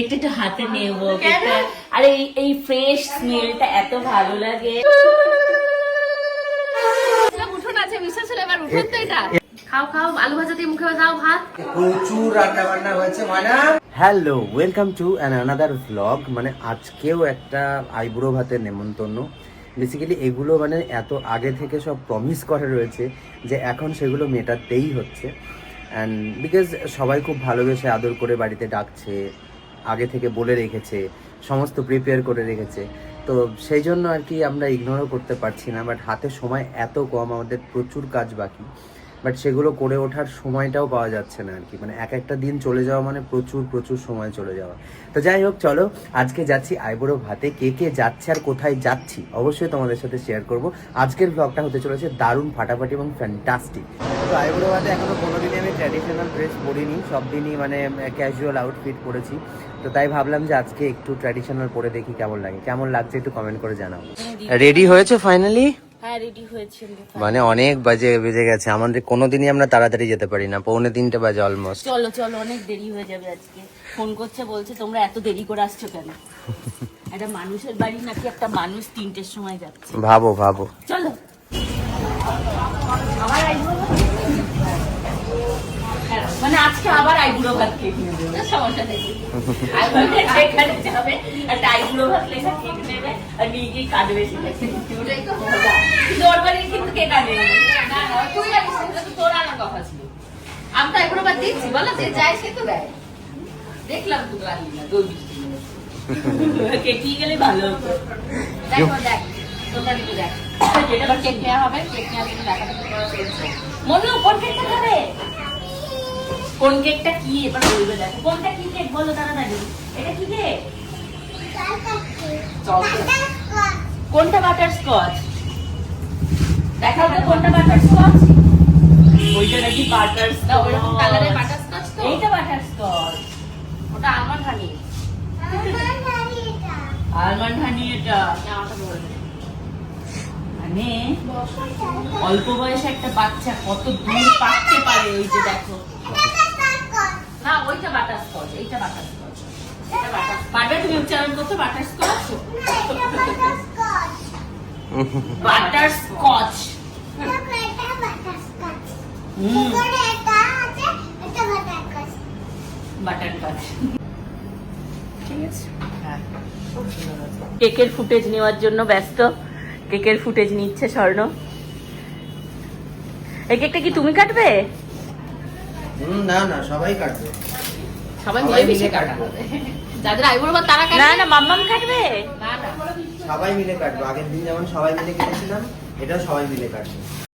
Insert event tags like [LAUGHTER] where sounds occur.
একটু একটু হাতে নেব আরে এই- ফ্রেশ স্মেলটা এত ভালো লাগে। উঠোন আছে বিশ্বাস হলো এবার উঠোন তো এটা। খাও খাও আলু ভাজা দিয়ে মুখে দাও ভাত। প্রচুর রান্না বান্না হয়েছে মানে? Hello welcome to an another vlog মানে আজকেও একটা আইবুড়ো ভাতের নেমন্তন্ন। বেসিক্যালি এগুলো মানে এত আগে থেকে সব প্রমিস করা রয়েছে যে এখন সেগুলো মেটাতেই হচ্ছে। অ্যান্ড বিকজ সবাই খুব ভালোবেসে আদর করে বাড়িতে ডাকছে আগে থেকে বলে রেখেছে, সমস্ত প্রিপেয়ার করে রেখেছে। তো সেই জন্য আর কি আমরা ইগনোরও করতে পারছি না বাট হাতে সময় এত কম, আমাদের প্রচুর কাজ বাকি। বাট সেগুলো করে ওঠার সময়টাও পাওয়া যাচ্ছে না আর কি মানে এক একটা দিন চলে যাওয়া মানে প্রচুর প্রচুর সময় চলে যাওয়া। তো যাই হোক, চলো, আজকে যাচ্ছি আইবুড়ো ভাতে, কে কে যাচ্ছে আর কোথায় যাচ্ছি অবশ্যই তোমাদের সাথে শেয়ার করব। আজকের ব্লগটা হতে চলেছে দারুণ, ফাটাফাটি এবং ফ্যান্টাস্টিক তো আইবুড়ো ভাতে এখনও কোনোদিনই আমি ট্র্যাডিশনাল ড্রেস পরিনি সব দিনই মানে ক্যাজুয়াল আউটফিট পরেছি। তো তাই ভাবলাম যে আজকে একটু ট্র্যাডিশনাল পরে দেখি কেমন লাগে। কেমন লাগছে একটু কমেন্ট করে জানাও। রেডি হয়েছে ফাইনালি মানে অনেক বাজে বেজে গেছে। আমাদের কোনোদিনই আমরা তাড়াতাড়ি যেতে পারি না। পৌনে তিনটে বাজে অলমোস্ট চলো চলো অনেক দেরি হয়ে যাবে আজকে। ফোন করছে বলছে তোমরা এত দেরি করে আসছো কেন? [LAUGHS] একটা মানুষের বাড়ি নাকি একটা মানুষ তিনটের সময় যাচ্ছে। ভাবো ভাবো। চলো আবার আইবুড়ো ভাত? হ্যাঁ, মানে আজকে আবার আইবুড়ো ভাত কেক নেবে। সমস্যা নেই। আইবুড়ো যাবে একটা আইবুড়ো ভাত লেখা কেক নেবে আর নিয়ে গিয়ে কাঁদবে ওটাই তো মজা। কিন্তু ওর বাড়ি কিন্তু কেক আনবে না। না না তুই জানিস সেটা তো তোর আনার কথা ছিল। আমি তো একবার বার দিচ্ছি বলো যে যায় সে তো দেয়। দেখলাম তো আনলি না দই মিষ্টি নিয়ে। গেলে ভালো হতো। দেখ তোমরা কিন্তু দেখ। যেটা কেক নেওয়া হবে কেক নেওয়ার জন্য দেখাতে মনু কেকটা খাবে? কোন কেকটা কি? এবার বলবে দেখো। কোনটা কি কেক বলো তাড়াতাড়ি। এটা কি কেক কোনটা বাটার স্কচ দেখাও তো কোনটা বাটার স্কচ ওইটা নাকি বাটার না ওইরকম কালারের বাটারস্কচ তো? এইটা বাটার স্কচ ওটা আলমন্ড হানি আলমন্ড হানি এটা। আমাকে বলে। মানে অল্প বয়সে একটা বাচ্চা কত দূর পাকতে পারে ওই যে দেখো। বাটার স্কচ এইটা বাটার পারবে? তুমি উচ্চারণ স্কচ? কেকের ফুটেজ নেওয়ার জন্য ব্যস্ত। কেকের ফুটেজ নিচ্ছে স্বর্ণ। এই কেকটা কি তুমি কাটবে? না না, সবাই কাটবে। সবাই সবাই মিলে মিশে কাটা হবে যাদের আইবুড়ো বা তারা না না মাম্মাম কাটবে। না না। সবাই মিলে কাটবো। আগের দিন যেমন সবাই মিলে কেটেছিলাম এটাও সবাই মিলে কাটবে।